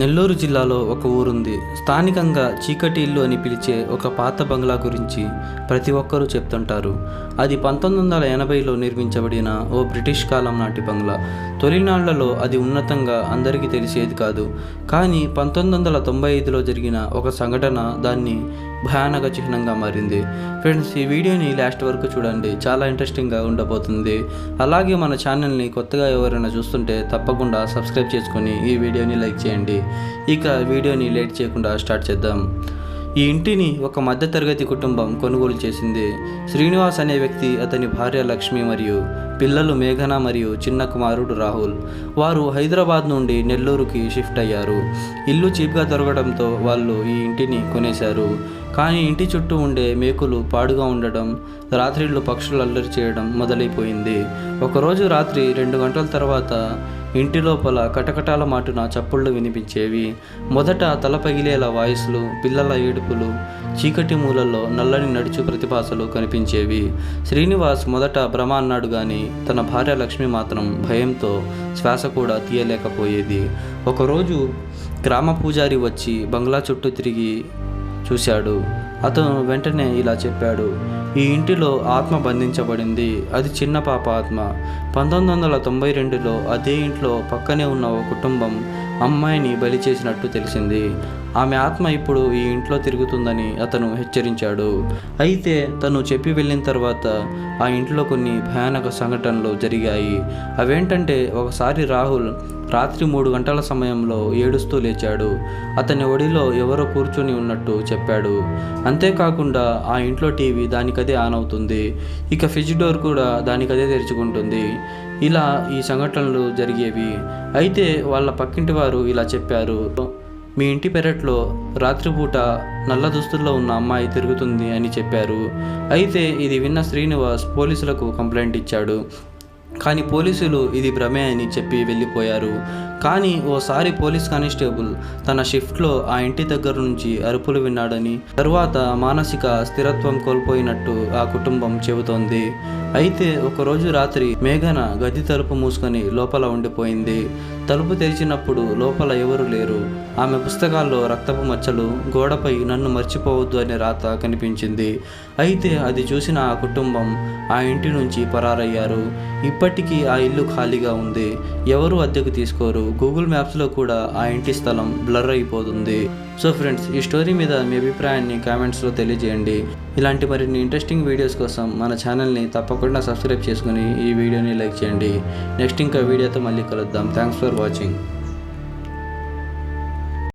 నెల్లూరు జిల్లాలో ఒక ఊరుంది. స్థానికంగా చీకటి ఇల్లు అని పిలిచే ఒక పాత బంగ్లా గురించి ప్రతి ఒక్కరూ చెప్తుంటారు. అది పంతొమ్మిది వందల ఎనభైలో నిర్మించబడిన ఓ బ్రిటిష్ కాలం నాటి బంగ్లా. తొలినాళ్ళలో అది ఉన్నతంగా అందరికీ తెలిసేది కాదు. కానీ పంతొమ్మిది వందల తొంభై ఐదులో జరిగిన ఒక సంఘటన దాన్ని భయానక చిహ్నంగా మారింది. ఫ్రెండ్స్ ఈ వీడియోని లాస్ట్ వరకు చూడండి. చాలా ఇంట్రెస్టింగ్గా ఉండబోతుంది. అలాగే మన ఛానల్ని కొత్తగా ఎవరైనా చూస్తుంటే తప్పకుండా సబ్స్క్రైబ్ చేసుకొని ఈ వీడియోని లైక్ చేయండి. ఇక వీడియోని లేట్ చేయకుండా స్టార్ట్ చేద్దాం. ఈ ఇంటిని ఒక మధ్యతరగతి కుటుంబం కొనుగోలు చేసింది. శ్రీనివాస్ అనే వ్యక్తి అతని భార్య లక్ష్మి మరియు పిల్లలు మేఘన మరియు చిన్న కుమారుడు రాహుల్. వారు హైదరాబాద్ నుండి నెల్లూరుకి షిఫ్ట్ అయ్యారు. ఇల్లు చీప్గా దొరకడంతో వాళ్ళు ఈ ఇంటిని కొనేశారు. కానీ ఇంటి చుట్టూ ఉండే మేకులు పాడుగా ఉండడం రాత్రిళ్ళు పక్షులు అల్లరి చేయడం మొదలైపోయింది. ఒకరోజు రాత్రి రెండు గంటల తర్వాత ఇంటి లోపల కటకటాల మాటున చప్పుళ్ళు వినిపించేవి. మొదట తల పగిలేలా వాయిస్లు పిల్లల ఏడుపులు చీకటి మూలల్లో నల్లని నడుచు ప్రతిభాసలు కనిపించేవి. శ్రీనివాస్ మొదట భ్రమ అన్నాడు కానీ తన భార్య లక్ష్మి మాత్రం భయంతో శ్వాస కూడా తీయలేకపోయేది. ఒకరోజు గ్రామ పూజారి వచ్చి బంగ్లా చుట్టూ తిరిగి చూశాడు. అతను వెంటనే ఇలా చెప్పాడు ఈ ఇంటిలో ఆత్మ బంధించబడింది. అది చిన్న పాప ఆత్మ. పంతొమ్మిది వందల తొంభై రెండులో అదే ఇంట్లో పక్కనే ఉన్న ఓ కుటుంబం అమ్మాయిని బలి చేసినట్టు తెలిసింది. ఆమె ఆత్మ ఇప్పుడు ఈ ఇంట్లో తిరుగుతుందని అతను హెచ్చరించాడు. అయితే తను చెప్పి వెళ్ళిన తర్వాత ఆ ఇంట్లో కొన్ని భయానక సంఘటనలు జరిగాయి. అవేంటంటే ఒకసారి రాహుల్ రాత్రి మూడు గంటల సమయంలో ఏడుస్తూ లేచాడు. అతని ఒడిలో ఎవరో కూర్చొని ఉన్నట్టు చెప్పాడు. అంతేకాకుండా ఆ ఇంట్లో టీవీ దానికదే ఆన్ అవుతుంది. ఇక ఫ్రిడ్జ్ డోర్ కూడా దానికదే తెరుచుకుంటుంది. ఇలా ఈ సంఘటనలు జరిగేవి. అయితే వాళ్ళ పక్కింటి వారు ఇలా చెప్పారు. మీ ఇంటి పెరట్లో రాత్రిపూట నల్ల దుస్తుల్లో ఉన్న అమ్మాయి తిరుగుతుంది అని చెప్పారు. అయితే ఇది విన్న శ్రీనివాస్ పోలీసులకు కంప్లైంట్ ఇచ్చాడు. కానీ పోలీసులు ఇది భ్రమే అని చెప్పి వెళ్ళిపోయారు. కానీ ఓసారి పోలీస్ కానిస్టేబుల్ తన షిఫ్ట్లో ఆ ఇంటి దగ్గర నుంచి అరుపులు విన్నాడని తరువాత మానసిక స్థిరత్వం కోల్పోయినట్టు ఆ కుటుంబం చెబుతోంది. అయితే ఒకరోజు రాత్రి మేఘన గది తలుపు మూసుకొని లోపల ఉండిపోయింది. తలుపు తెరిచినప్పుడు లోపల ఎవరు లేరు. ఆమె పుస్తకాల్లో రక్తపు మచ్చలు గోడపై నన్ను మర్చిపోవద్దు అనే రాత కనిపించింది. అయితే అది చూసిన ఆ కుటుంబం ఆ ఇంటి నుంచి పరారయ్యారు. ఇప్పటికీ ఆ ఇల్లు ఖాళీగా ఉంది. ఎవరు అద్దెకు తీసుకోరు. గూగుల్ మ్యాప్స్లో కూడా ఆ ఇంటి స్థలం బ్లర్ అయిపోతుంది. సో ఫ్రెండ్స్ ఈ స్టోరీ మీద మీ అభిప్రాయాన్ని కామెంట్స్లో తెలియజేయండి. ఇలాంటి మరిన్ని ఇంట్రెస్టింగ్ వీడియోస్ కోసం మన ఛానల్ని తప్పకుండా సబ్స్క్రైబ్ చేసుకుని ఈ వీడియోని లైక్ చేయండి. నెక్స్ట్ ఇంకా వీడియోతో మళ్ళీ కలుద్దాం. Thanks for watching